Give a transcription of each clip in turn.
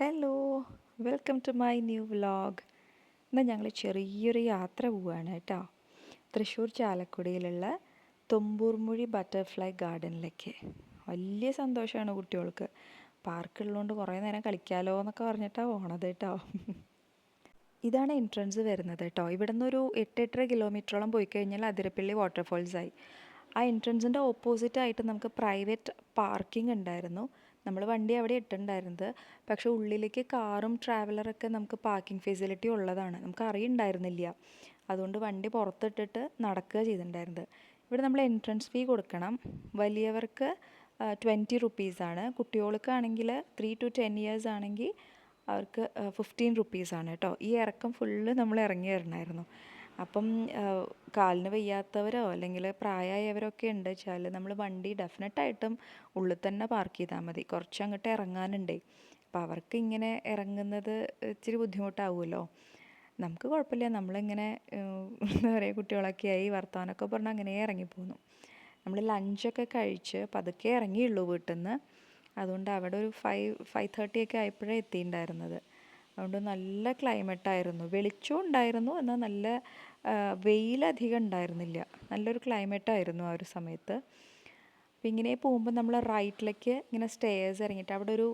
Hello welcome to my new vlog ഇന്ന് ഞങ്ങൾ ചെറിയൊരു യാത്ര പോവുകയാണ് കേട്ടോ. തൃശ്ശൂർ ചാലക്കുടിയിലുള്ള തുമ്പൂർമുഴി ബട്ടർഫ്ലൈ ഗാർഡനിലേക്ക്. വലിയ സന്തോഷമാണ് കുട്ടികൾക്ക്. പാർക്കുള്ളതുകൊണ്ട് കുറേ നേരം കളിക്കാമല്ലോ എന്നൊക്കെ പറഞ്ഞിട്ടാണ് പോണത് കേട്ടോ. ഇതാണ് എൻട്രൻസ് വരുന്നത് കേട്ടോ. ഇവിടെ നിന്നൊരു എട്ട് എട്ടര കിലോമീറ്ററോളം പോയി കഴിഞ്ഞാൽ അതിരപ്പള്ളി വാട്ടർഫോൾസായി ആ എൻട്രൻസിന്റെ ഓപ്പോസിറ്റ് ആയിട്ട് നമുക്ക് പ്രൈവറ്റ് പാർക്കിംഗ് ഉണ്ടായിരുന്നു. നമ്മൾ വണ്ടി അവിടെ ഇട്ടിട്ടുണ്ടായിരുന്നത്. പക്ഷേ ഉള്ളിലേക്ക് കാറും ട്രാവലറൊക്കെ നമുക്ക് പാർക്കിംഗ് ഫെസിലിറ്റി ഉള്ളതാണ്. നമുക്ക് അറിയുണ്ടായിരുന്നില്ല. അതുകൊണ്ട് വണ്ടി പുറത്തിട്ടിട്ട് നടക്കുക ചെയ്തിട്ടുണ്ടായിരുന്നത്. ഇവിടെ നമ്മൾ എൻട്രൻസ് ഫീ കൊടുക്കണം. വലിയവർക്ക് ട്വന്റി റുപ്പീസാണ് കുട്ടികൾക്കാണെങ്കിൽ ത്രീ ടു ടെൻ ഇയേഴ്സ് ആണെങ്കിൽ അവർക്ക് ഫിഫ്റ്റീൻ റുപ്പീസാണ് കേട്ടോ. ഈ ഇറക്കം ഫുള്ള് നമ്മൾ ഇറങ്ങി വരണമായിരുന്നു അപ്പം കാലിന് വയ്യാത്തവരോ അല്ലെങ്കിൽ പ്രായമായവരൊക്കെ ഉണ്ട് വെച്ചാൽ നമ്മൾ വണ്ടി ഡെഫിനറ്റായിട്ടും ഉള്ളിൽ തന്നെ പാർക്ക് ചെയ്താൽ മതി. കുറച്ച് അങ്ങോട്ട് ഇറങ്ങാനുണ്ട്. അപ്പോൾ അവർക്ക് ഇങ്ങനെ ഇറങ്ങുന്നത് ഇച്ചിരി ബുദ്ധിമുട്ടാവുമല്ലോ. നമുക്ക് കുഴപ്പമില്ല. നമ്മളിങ്ങനെ എന്താ പറയുക കുട്ടികളൊക്കെ ആയി വർത്തമാനമൊക്കെ പറഞ്ഞ് അങ്ങനെ ഇറങ്ങിപ്പോന്നു. നമ്മൾ ലഞ്ചൊക്കെ കഴിച്ച് പതുക്കെ ഇറങ്ങിയുള്ളൂ വീട്ടിൽ നിന്ന്. അതുകൊണ്ട് അവിടെ ഒരു ഫൈവ് ഫൈവ് തേർട്ടി ഒക്കെ ആയപ്പോഴേ എത്തിയിട്ടുണ്ടായിരുന്നത്. അതുകൊണ്ട് നല്ല ക്ലൈമറ്റായിരുന്നു വെളിച്ചവും ഉണ്ടായിരുന്നു. എന്നാൽ നല്ല വെയിലധികം ഉണ്ടായിരുന്നില്ല. നല്ലൊരു ക്ലൈമറ്റായിരുന്നു ആ ഒരു സമയത്ത്. അപ്പോൾ ഇങ്ങനെ പോകുമ്പോൾ നമ്മൾ റൈറ്റിലേക്ക് ഇങ്ങനെ സ്റ്റേഴ്സ് ഇറങ്ങിയിട്ട് അവിടെ ഒരു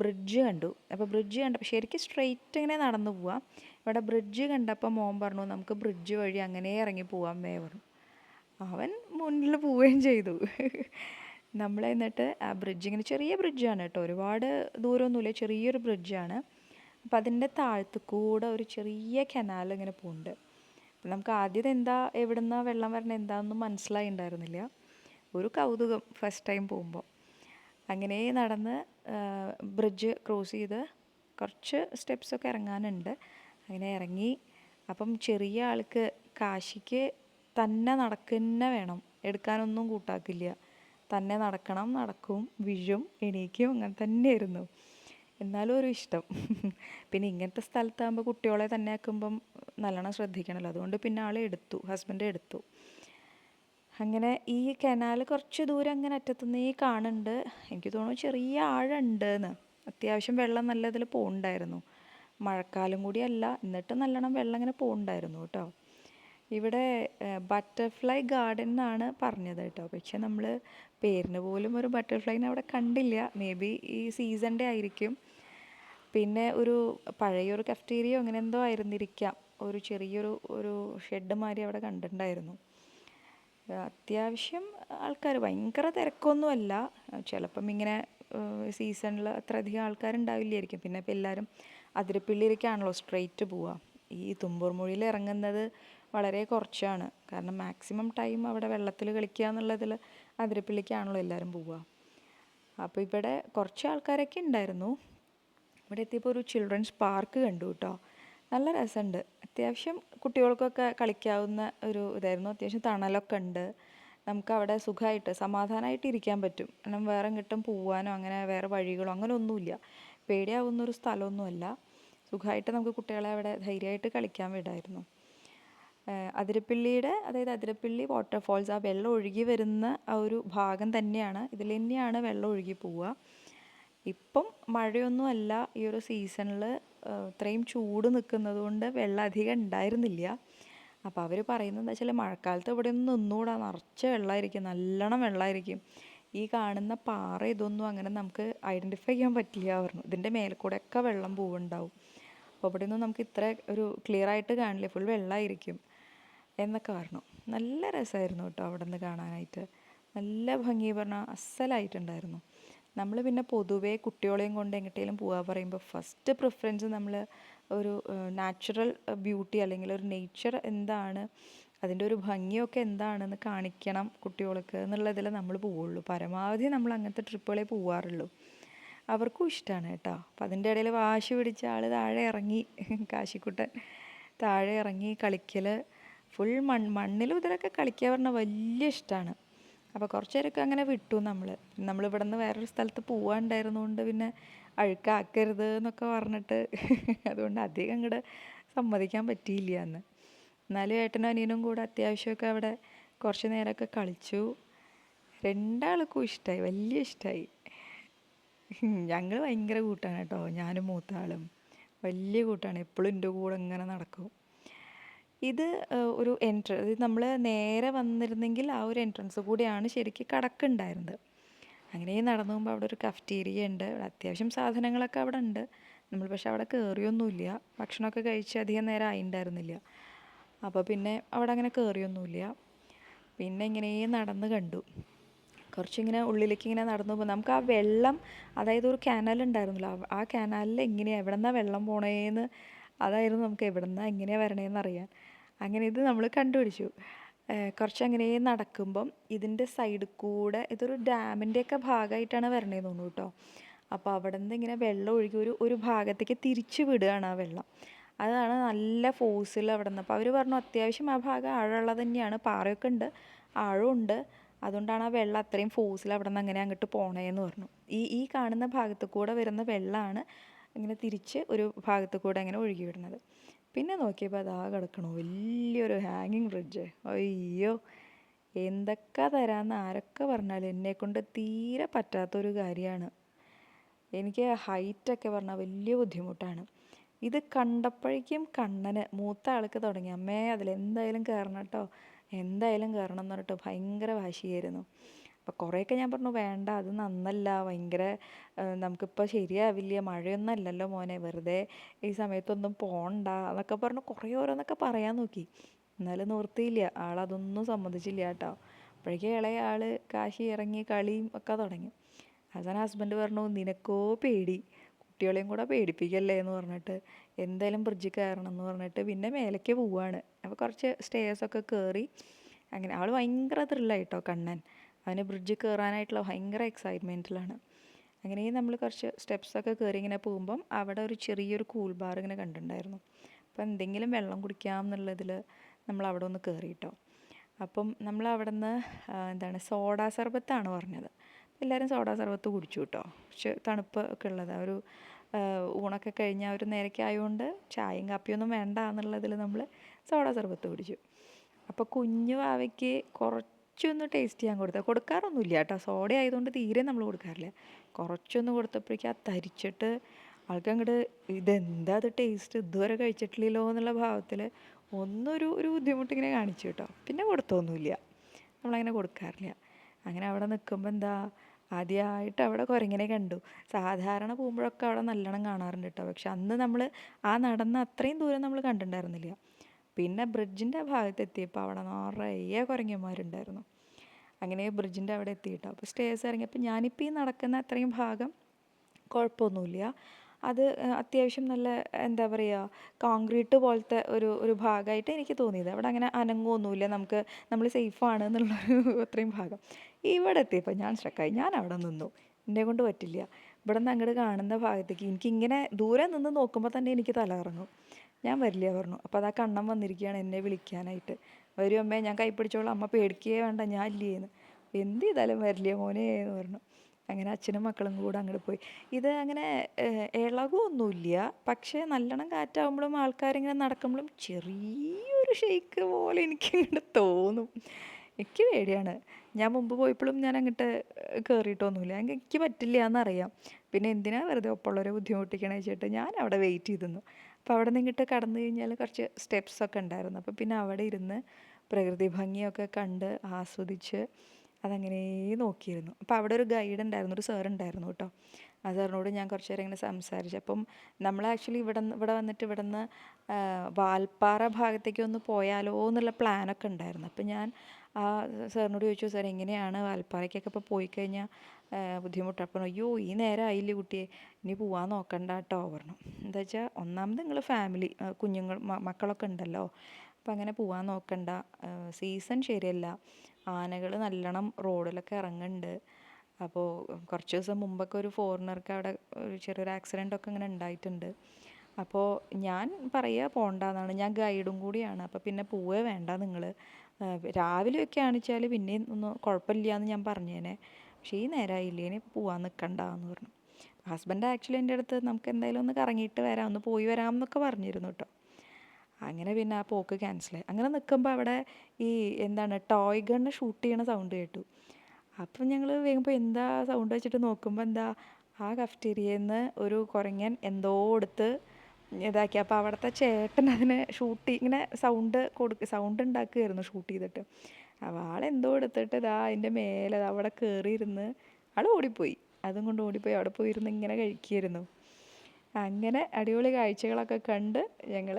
ബ്രിഡ്ജ് കണ്ടു. അപ്പോൾ ബ്രിഡ്ജ് കണ്ടപ്പോൾ ശരിക്കും സ്ട്രെയിറ്റ് ഇങ്ങനെ നടന്നു പോവാം. ഇവിടെ ബ്രിഡ്ജ് കണ്ടപ്പോൾ മോൻ പറഞ്ഞു നമുക്ക് ബ്രിഡ്ജ് വഴി അങ്ങനെ ഇറങ്ങി പോവാം മേ പറഞ്ഞു. അവൻ മുന്നിൽ പോവുകയും ചെയ്തു. നമ്മൾ എന്നിട്ട് ആ ബ്രിഡ്ജ് ഇങ്ങനെ ചെറിയ ബ്രിഡ്ജാണ് കേട്ടോ. ഒരുപാട് ദൂരമൊന്നുമില്ല. ചെറിയൊരു ബ്രിഡ്ജാണ് അപ്പോൾ അതിന്റെ താഴത്ത് കൂടെ ഒരു ചെറിയ കനാൽ ഇങ്ങനെ പോകുന്നുണ്ട് അപ്പം നമുക്ക് ആദ്യം എന്താ എവിടെ നിന്നാണ് വെള്ളം വരണത് എന്താണെന്നും മനസ്സിലായി ഉണ്ടായിരുന്നില്ല ഒരു കൗതുകം ഫസ്റ്റ് ടൈം പോകുമ്പോൾ. അങ്ങനെ നടന്ന് ബ്രിഡ്ജ് ക്രോസ് ചെയ്ത് കുറച്ച് സ്റ്റെപ്സൊക്കെ ഇറങ്ങാനുണ്ട്. അങ്ങനെ ഇറങ്ങി. അപ്പം ചെറിയ ആൾക്ക് കാശിക്ക് തന്നെ നടക്കുന്ന വേണം. എടുക്കാനൊന്നും കൂട്ടാക്കില്ല. തന്നെ നടക്കണം നടക്കും വിഴും എണീക്കും അങ്ങനെ തന്നെയായിരുന്നു. എന്നാലും ഒരു ഇഷ്ടം. പിന്നെ ഇങ്ങനത്തെ സ്ഥലത്താകുമ്പോൾ കുട്ടികളെ തന്നെ ആക്കുമ്പം നല്ലോണം ശ്രദ്ധിക്കണമല്ലോ അതുകൊണ്ട് പിന്നെ ആളെ എടുത്തു ഹസ്ബൻഡ് എടുത്തു. അങ്ങനെ ഈ കനാൽ കുറച്ച് ദൂരം അങ്ങനെ അറ്റത്തുനിന്നേ കാണുന്നുണ്ട്. എനിക്ക് തോന്നുന്നു ചെറിയ ആഴമുണ്ട് എന്ന് അത്യാവശ്യം വെള്ളം നല്ല ഇതിൽ പോകുന്നുണ്ടായിരുന്നു മഴക്കാലം കൂടിയല്ല എന്നിട്ട് നല്ലോണം വെള്ളം ഇങ്ങനെ പോകുന്നുണ്ടായിരുന്നു കേട്ടോ. ഇവിടെ ബട്ടർഫ്ലൈ ഗാർഡൻ എന്നാണ് പറഞ്ഞത് കേട്ടോ. പക്ഷെ നമ്മൾ പേരിന് പോലും ഒരു ബട്ടർഫ്ലൈനെ അവിടെ കണ്ടില്ല. മേ ബി ഈ സീസണിന്റെ ആയിരിക്കും. പിന്നെ ഒരു പഴയൊരു കഫ്റ്റീരിയോ അങ്ങനെ എന്തോ ആയിരുന്നിരിക്കാം. ഒരു ചെറിയൊരു ഒരു ഷെഡ് മാതിരി അവിടെ കണ്ടിട്ടുണ്ടായിരുന്നു. അത്യാവശ്യം ആൾക്കാർ ഭയങ്കര തിരക്കൊന്നുമല്ല. ചിലപ്പം ഇങ്ങനെ സീസണിൽ അത്രയധികം ആൾക്കാരുണ്ടാവില്ലായിരിക്കും. പിന്നെ ഇപ്പം എല്ലാവരും അതിരപ്പിള്ളിയിലേക്കാണല്ലോ സ്ട്രെയിറ്റ് പോവുക ഈ തുമ്പൂർമൊഴിയിൽ ഇറങ്ങുന്നത് വളരെ കുറച്ചാണ്. കാരണം മാക്സിമം ടൈം അവിടെ വെള്ളത്തിൽ കളിക്കുക എന്നുള്ളതിൽ അതിരപ്പള്ളിക്കാണല്ലോ എല്ലാവരും പോവുക. അപ്പോൾ ഇവിടെ കുറച്ച് ആൾക്കാരൊക്കെ ഉണ്ടായിരുന്നു. ഇവിടെ എത്തിയപ്പോൾ ഒരു ചിൽഡ്രൻസ് പാർക്ക് കണ്ടു കേട്ടോ നല്ല രസമുണ്ട് അത്യാവശ്യം കുട്ടികൾക്കൊക്കെ കളിക്കാവുന്ന ഒരു ഇതായിരുന്നു. അത്യാവശ്യം തണലൊക്കെ ഉണ്ട്. നമുക്ക് അവിടെ സുഖമായിട്ട് സമാധാനമായിട്ട് ഇരിക്കാൻ പറ്റും. കാരണം വേറെ കിട്ടും പോവാനോ അങ്ങനെ വേറെ വഴികളോ അങ്ങനെ ഒന്നുമില്ല. പേടിയാവുന്ന ഒരു സ്ഥലമൊന്നുമല്ല. സുഖമായിട്ട് നമുക്ക് കുട്ടികളെ അവിടെ ധൈര്യമായിട്ട് കളിക്കാൻ വിടായിരുന്നു. അതിരപ്പള്ളിയുടെ അതായത് അതിരപ്പിള്ളി വാട്ടർഫോൾസ് ആ വെള്ളം ഒഴുകി വരുന്ന ആ ഒരു ഭാഗം തന്നെയാണ്. ഇതിൽ തന്നെയാണ് വെള്ളം ഒഴുകി പോവുക. ഇപ്പം മഴയൊന്നും അല്ല ഈ ഒരു സീസണിൽ ഇത്രയും ചൂട് നിൽക്കുന്നത് കൊണ്ട് വെള്ളം അധികം ഉണ്ടായിരുന്നില്ല. അപ്പോൾ അവർ പറയുന്നത് എന്താ വെച്ചാൽ മഴക്കാലത്ത് ഇവിടെ ഒന്നും നിന്നുകൂടാ നിറച്ച വെള്ളമായിരിക്കും നല്ലോണം വെള്ളമായിരിക്കും. ഈ കാണുന്ന പാറ ഇതൊന്നും അങ്ങനെ നമുക്ക് ഐഡന്റിഫൈ ചെയ്യാൻ പറ്റില്ല പറഞ്ഞു. ഇതിന്റെ മേലെ വെള്ളം പോവുണ്ടാവും. അപ്പോൾ ഇവിടെ ഒന്നും നമുക്ക് ഇത്ര ഒരു ക്ലിയർ ആയിട്ട് കാണില്ല. ഫുൾ വെള്ളമായിരിക്കും. എന്നൊക്കെ പറഞ്ഞു. നല്ല രസമായിരുന്നു കേട്ടോ അവിടെ നിന്ന് കാണാനായിട്ട്. നല്ല ഭംഗി പറഞ്ഞാൽ അസലായിട്ടുണ്ടായിരുന്നു. നമ്മൾ പിന്നെ പൊതുവേ കുട്ടികളെയും കൊണ്ട് എങ്ങോട്ടേലും പോകാൻ പറയുമ്പോൾ ഫസ്റ്റ് പ്രിഫറൻസ് നമ്മൾ ഒരു നാച്ചുറൽ ബ്യൂട്ടി അല്ലെങ്കിൽ ഒരു നേച്ചർ എന്താണ് അതിന്റെ ഒരു ഭംഗിയൊക്കെ എന്താണെന്ന് കാണിക്കണം കുട്ടികൾക്ക് എന്നുള്ളതിൽ നമ്മൾ പോവുള്ളൂ. പരമാവധി നമ്മൾ അങ്ങനത്തെ ട്രിപ്പുകളെ പോവാറുള്ളൂ. അവർക്കും ഇഷ്ടമാണ് കേട്ടോ. അപ്പം അതിന്റെ ഇടയിൽ വാശി പിടിച്ച ആൾ താഴെ ഇറങ്ങി കാശിക്കുട്ടൻ താഴെ ഇറങ്ങി കളിക്കൽ ഫുൾ മൺ മണ്ണിൽ ഇതിലൊക്കെ കളിക്കുക പറഞ്ഞാൽ വലിയ ഇഷ്ടമാണ് അപ്പോൾ കുറച്ച് പേരൊക്കെ അങ്ങനെ വിട്ടു നമ്മൾ നമ്മൾ ഇവിടെ നിന്ന് വേറൊരു സ്ഥലത്ത് പോവാണ്ടായിരുന്നുകൊണ്ട് പിന്നെ അഴുക്കാക്കരുത് എന്നൊക്കെ പറഞ്ഞിട്ട് അതുകൊണ്ട് അധികം അങ്ങോട്ട് സമ്മതിക്കാൻ പറ്റിയില്ല എന്ന് എന്നാലും ഏട്ടനും അനിയനും കൂടെ അത്യാവശ്യമൊക്കെ അവിടെ കുറച്ച് നേരമൊക്കെ കളിച്ചു. രണ്ടാൾക്കും ഇഷ്ടമായി വലിയ ഇഷ്ടമായി ഞങ്ങൾ ഭയങ്കര കൂട്ടാണ് കേട്ടോ. ഞാനും മൂത്താളും. വലിയ കൂട്ടാണ്. എപ്പോഴും എന്റെ കൂടെ ഇങ്ങനെ നടക്കും. ഇത് ഒരു എൻട്ര ഇത് നമ്മൾ നേരെ വന്നിരുന്നെങ്കിൽ ആ ഒരു എൻട്രൻസ് കൂടിയാണ് ശരിക്കും കടക്കുണ്ടായിരുന്നത്. അങ്ങനെ നടന്നു പോകുമ്പോൾ അവിടെ ഒരു കഫ്റ്റീരിയ ഉണ്ട്. അത്യാവശ്യം സാധനങ്ങളൊക്കെ അവിടെ ഉണ്ട്. നമ്മൾ പക്ഷെ അവിടെ കയറിയൊന്നുമില്ല ഭക്ഷണമൊക്കെ കഴിച്ച് അധികം നേരം ആയിണ്ടായിരുന്നില്ല. അപ്പോൾ പിന്നെ അവിടെ അങ്ങനെ കയറിയൊന്നുമില്ല പിന്നെ ഇങ്ങനെ നടന്ന് കണ്ടു. കുറച്ചിങ്ങനെ ഉള്ളിലേക്ക് ഇങ്ങനെ നടന്നു പോകുമ്പോൾ നമുക്ക് ആ വെള്ളം അതായത് ഒരു കനാൽ ഉണ്ടായിരുന്നല്ലോ ആ കനാലിൽ എങ്ങനെയാണ് എവിടെ നിന്നാണ് വെള്ളം പോണേന്ന് അതായിരുന്നു നമുക്ക് എവിടെ നിന്നാണ് എങ്ങനെയാണ് വരണേന്ന് അറിയാൻ അങ്ങനെ ഇത് നമ്മൾ കണ്ടുപിടിച്ചു. കുറച്ച് അങ്ങനെ നടക്കുമ്പം ഇതിന്റെ സൈഡ് കൂടെ ഇതൊരു ഡാമിന്റെയൊക്കെ ഭാഗമായിട്ടാണ് വരണേ തോന്നുന്നു കേട്ടോ അപ്പോൾ അവിടെ നിന്ന് ഇങ്ങനെ വെള്ളം ഒഴുകി ഒരു ഒരു ഭാഗത്തേക്ക് തിരിച്ചു വിടുകയാണ് ആ വെള്ളം. അതാണ് നല്ല ഫോഴ്സിൽ അവിടെ നിന്ന് അപ്പോൾ അവർ പറഞ്ഞു അത്യാവശ്യം ആ ഭാഗം ആഴമുള്ളത് തന്നെയാണ്. പാറയൊക്കെ ഉണ്ട് ആഴമുണ്ട് അതുകൊണ്ടാണ് ആ വെള്ളം അത്രയും ഫോഴ്സിൽ അവിടെ നിന്ന് അങ്ങനെ അങ്ങോട്ട് പോണേന്ന് പറഞ്ഞു. ഈ ഈ കാണുന്ന ഭാഗത്ത് കൂടെ വരുന്ന വെള്ളമാണ് ഇങ്ങനെ തിരിച്ച് ഒരു ഭാഗത്ത് കൂടെ അങ്ങനെ ഒഴുകി വിടുന്നത്. പിന്നെ നോക്കിയപ്പോൾ അതാ കിടക്കണു. വലിയൊരു ഹാങ്ങിങ് ഫ്രിഡ്ജ് അയ്യോ എന്തൊക്കെ തരാമെന്ന് ആരൊക്കെ പറഞ്ഞാലും എന്നെക്കൊണ്ട് തീരെ പറ്റാത്തൊരു കാര്യമാണ്. എനിക്ക് ഹൈറ്റൊക്കെ പറഞ്ഞാൽ വലിയ ബുദ്ധിമുട്ടാണ്. ഇത് കണ്ടപ്പോഴേക്കും കണ്ണന് മൂത്ത ആൾക്ക് തുടങ്ങി. അമ്മേ അതിലെന്തായാലും കയറണം കേട്ടോ എന്തായാലും കയറണം എന്ന് പറഞ്ഞിട്ട് ഭയങ്കര വാശിയായിരുന്നു. അപ്പോൾ കുറേയൊക്കെ ഞാൻ പറഞ്ഞു വേണ്ട അത് നന്നല്ല ഭയങ്കര നമുക്കിപ്പോൾ ശരിയാവില്ല മഴയൊന്നും അല്ലല്ലോ മോനെ വെറുതെ ഈ സമയത്തൊന്നും പോകണ്ട എന്നൊക്കെ പറഞ്ഞ് കുറേ ഓരോന്നൊക്കെ പറയാൻ നോക്കി. എന്നാലും നിവൃത്തിയില്ല ആളതൊന്നും സമ്മതിച്ചില്ല കേട്ടോ. അപ്പോഴേക്കും ഇളയ ആൾ കാശി ഇറങ്ങി കളിയും ഒക്കെ തുടങ്ങി. അവസാനം ഹസ്ബൻഡ് പറഞ്ഞു നിനക്കോ പേടി കുട്ടികളെയും കൂടെ പേടിപ്പിക്കല്ലേ? എന്ന് പറഞ്ഞിട്ട് എന്തായാലും ബ്രിഡ്ജിൽ കയറണം എന്ന് പറഞ്ഞിട്ട് പിന്നെ മേലേക്ക് പോവാണ്. അപ്പോൾ കുറച്ച് സ്റ്റേഴ്സൊക്കെ കയറി അങ്ങനെ ആൾ ഭയങ്കര ത്രില്ലായിട്ടോ കണ്ണൻ. അവന് ബ്രിഡ്ജ് കയറാനായിട്ടുള്ള ഭയങ്കര എക്സൈറ്റ്മെന്റിലാണ് അങ്ങനെ നമ്മൾ കുറച്ച് സ്റ്റെപ്സൊക്കെ കയറി ഇങ്ങനെ പോകുമ്പം അവിടെ ഒരു ചെറിയൊരു കൂൾ ബാർ ഇങ്ങനെ കണ്ടിട്ടുണ്ടായിരുന്നു. അപ്പോൾ എന്തെങ്കിലും വെള്ളം കുടിക്കാം എന്നുള്ളതിൽ നമ്മൾ അവിടെ ഒന്ന് കയറി കേട്ടോ അപ്പം നമ്മൾ അവിടെ നിന്ന് എന്താണ് സോഡാ സർബത്താണ് പറഞ്ഞത്. എല്ലാവരും സോഡാ സർബത്ത് കുടിച്ചു കേട്ടോ പക്ഷെ തണുപ്പ് ഒക്കെ ഉള്ളത്. ഒരു ഊണൊക്കെ കഴിഞ്ഞ് ഒരു നേരൊക്കെ ആയതുകൊണ്ട് ചായയും കാപ്പിയൊന്നും വേണ്ട എന്നുള്ളതിൽ നമ്മൾ സോഡാ സർബത്ത് കുടിച്ചു. അപ്പോൾ കുഞ്ഞു വാവയ്ക്ക് കുറച്ചൊന്ന് ടേസ്റ്റ് ചെയ്യാൻ കൊടുത്തത് കൊടുക്കാറൊന്നുമില്ല കേട്ടോ സോഡ ആയതുകൊണ്ട് തീരെ നമ്മൾ കൊടുക്കാറില്ല. കുറച്ചൊന്ന് കൊടുത്തപ്പോഴേക്കും ആ തരിച്ചിട്ട് ആൾക്ക് അങ്ങോട്ട് ഇതെന്താ അത് ടേസ്റ്റ് ഇതുവരെ കഴിച്ചിട്ടില്ലല്ലോ എന്നുള്ള ഭാവത്തിൽ ഒന്നൊരു ഒരു ബുദ്ധിമുട്ടിങ്ങനെ കാണിച്ചു കേട്ടോ പിന്നെ കൊടുത്തൊന്നുമില്ല. നമ്മളങ്ങനെ കൊടുക്കാറില്ല. അങ്ങനെ അവിടെ നിൽക്കുമ്പോൾ എന്താ ആദ്യമായിട്ട് അവിടെ കുരങ്ങിനെ കണ്ടു. സാധാരണ പോകുമ്പോഴൊക്കെ അവിടെ നല്ലോണം കാണാറുണ്ട് കേട്ടോ പക്ഷെ അന്ന് നമ്മൾ ആ നടന്ന അത്രയും ദൂരം നമ്മൾ കണ്ടിട്ടുണ്ടായിരുന്നില്ല. പിന്നെ ബ്രിഡ്ജിന്റെ ഭാഗത്ത് എത്തിയപ്പോൾ അവിടെ നിറയെ കുരങ്ങന്മാരുണ്ടായിരുന്നു. അങ്ങനെ ബ്രിഡ്ജിന്റെ അവിടെ എത്തിയിട്ടോ. അപ്പോൾ സ്റ്റേഴ്സ് ഇറങ്ങിയപ്പോൾ ഞാനിപ്പോൾ ഈ നടക്കുന്ന അത്രയും ഭാഗം കുഴപ്പമൊന്നുമില്ല. അത് അത്യാവശ്യം നല്ല എന്താ പറയുക കോൺക്രീറ്റ് പോലത്തെ ഒരു ഒരു ഭാഗമായിട്ട് എനിക്ക് തോന്നിയത്. അവിടെ അങ്ങനെ അനങ്ങുമൊന്നുമില്ല നമുക്ക് നമ്മൾ സേഫാണ് എന്നുള്ളൊരു അത്രയും ഭാഗം. ഇവിടെ എത്തിയപ്പോൾ ഞാൻ സ്ട്രക്കായി ഞാൻ അവിടെ നിന്നു. എന്നെ കൊണ്ട് പറ്റില്ല. ഇവിടെ നിന്ന് അങ്ങോട്ട് കാണുന്ന ഭാഗത്തേക്ക് എനിക്കിങ്ങനെ ദൂരെ നിന്ന് നോക്കുമ്പോൾ തന്നെ എനിക്ക് തല കറങ്ങും ഞാൻ വരില്ല പറഞ്ഞു. അപ്പോൾ അതാ കണ്ണം വന്നിരിക്കുകയാണ് എന്നെ വിളിക്കാനായിട്ട്. വരും അമ്മേ ഞാൻ കൈ പിടിച്ചോളാം. അമ്മ പേടിക്കുകയേ വേണ്ട ഞാൻ ഇല്ലേന്ന്. എന്ത് ചെയ്താലും വരില്ല മോനെ എന്ന് പറഞ്ഞു. അങ്ങനെ അച്ഛനും മക്കളും കൂടെ അങ്ങോട്ട് പോയി. ഇത് അങ്ങനെ ഇളകുമൊന്നുമില്ല പക്ഷേ നല്ലോണം കാറ്റാകുമ്പോഴും ആൾക്കാരിങ്ങനെ നടക്കുമ്പോഴും ചെറിയൊരു ഷെയ്ക്ക് പോലെ എനിക്കിങ്ങനെ തോന്നും. എനിക്ക് പേടിയാണ്. ഞാൻ മുമ്പ് പോയപ്പോഴും ഞാൻ അങ്ങോട്ട് കയറിയിട്ടൊന്നുമില്ല എനിക്ക് പറ്റില്ല എന്നറിയാം. പിന്നെ എന്തിനാ വെറുതെ ഒപ്പമുള്ളവരെ ബുദ്ധിമുട്ടിക്കണേ വെച്ചിട്ട് ഞാൻ അവിടെ വെയിറ്റ് ചെയ്തിരുന്നു. അപ്പോൾ അവിടെ നിന്ന് ഇങ്ങോട്ട് കടന്നു കഴിഞ്ഞാൽ കുറച്ച് സ്റ്റെപ്സ് ഒക്കെ ഉണ്ടായിരുന്നു. അപ്പോൾ പിന്നെ അവിടെ ഇരുന്ന് പ്രകൃതി ഭംഗിയൊക്കെ കണ്ട് ആസ്വദിച്ച് അതങ്ങനെ നോക്കിയിരുന്നു. അപ്പോൾ അവിടെ ഒരു ഗൈഡ് ഉണ്ടായിരുന്നു ഒരു സാർ ഉണ്ടായിരുന്നു കേട്ടോ. ആ സാറിനോട് ഞാൻ കുറച്ച് നേരം ഇങ്ങനെ സംസാരിച്ചു. അപ്പം നമ്മൾ ആക്ച്വലി ഇവിടെ ഇവിടെ വന്നിട്ട് ഇവിടെ നിന്ന് വാൽപ്പാറ ഭാഗത്തേക്ക് ഒന്ന് പോയാലോ എന്നുള്ള പ്ലാനൊക്കെ ഉണ്ടായിരുന്നു. അപ്പം ഞാൻ ആ സാറിനോട് ചോദിച്ചു സാർ എങ്ങനെയാണ് വാൽപ്പാറയ്ക്കൊക്കെ ഇപ്പോൾ പോയി കഴിഞ്ഞാൽ ബുദ്ധിമുട്ട്. അയ്യോ ഈ നേരം ആയില്ലേ കുട്ടിയെ. ഇനി പോവാൻ നോക്കണ്ട കേട്ടോ പറഞ്ഞു. എന്താ വെച്ചാൽ ഒന്നാമത് നിങ്ങൾ ഫാമിലി കുഞ്ഞുങ്ങൾ മക്കളൊക്കെ ഉണ്ടല്ലോ. അപ്പം അങ്ങനെ പോവാൻ നോക്കണ്ട. സീസൺ ശരിയല്ല. ആനകൾ നല്ലോണം റോഡിലൊക്കെ ഇറങ്ങുന്നുണ്ട് അപ്പോൾ കുറച്ച് ദിവസം മുമ്പൊക്കെ ഒരു ഫോറിനർക്ക് അവിടെ ഒരു ചെറിയൊരു ആക്സിഡന്റ് ഒക്കെ ഇങ്ങനെ ഉണ്ടായിട്ടുണ്ട്. അപ്പോൾ ഞാൻ പറയുക പോകണ്ടെന്നാണ് ഞാൻ ഗൈഡും കൂടിയാണ്. അപ്പോൾ പിന്നെ പോവേ വേണ്ട നിങ്ങൾ രാവിലെയൊക്കെ ആണെച്ചാൽ പിന്നെയും ഒന്നും കുഴപ്പമില്ല എന്ന് ഞാൻ പറഞ്ഞേനെ. പക്ഷേ ഈ നേരമായില്ലേ ഇനി പോവാൻ നിൽക്കണ്ട എന്ന് പറഞ്ഞു. ഹസ്ബൻഡ് ആക്ച്വലി എന്റെ അടുത്ത് നമുക്ക് എന്തായാലും ഒന്ന് കറങ്ങിയിട്ട് വരാം ഒന്ന് പോയി വരാം എന്നൊക്കെ പറഞ്ഞിരുന്നു കേട്ടോ അങ്ങനെ പിന്നെ ആ പോക്ക് ക്യാൻസലായി അങ്ങനെ നിൽക്കുമ്പോൾ അവിടെ ഈ എന്താണ് ടോയ് ഗണ്ണ് ഷൂട്ട് ചെയ്യണ സൗണ്ട് കേട്ടു. അപ്പം ഞങ്ങൾ വേഗം എന്താ സൗണ്ട് വെച്ചിട്ട് നോക്കുമ്പോൾ എന്താ ആ കഫ്റ്റീരിയയിൽ നിന്ന് ഒരു കുരങ്ങൻ എന്തോ എടുത്ത് ഇതാക്കി. അപ്പോൾ അവിടുത്തെ ചേട്ടൻ അതിനെ ഷൂട്ട് ഇങ്ങനെ സൗണ്ട് കൊടുക്ക് സൗണ്ട് ഉണ്ടാക്കുകയായിരുന്നു ഷൂട്ട് ചെയ്തിട്ട്. അപ്പോൾ ആളെന്തോ എടുത്തിട്ട് ഇതാ അതിന്റെ മേലെ അവിടെ കയറിയിരുന്ന് ആൾ ഓടിപ്പോയി. അതും കൊണ്ട് ഓടിപ്പോയി. അവിടെ പോയിരുന്ന് ഇങ്ങനെ കഴിക്കുകയായിരുന്നു. അങ്ങനെ അടിപൊളി കാഴ്ചകളൊക്കെ കണ്ട് ഞങ്ങൾ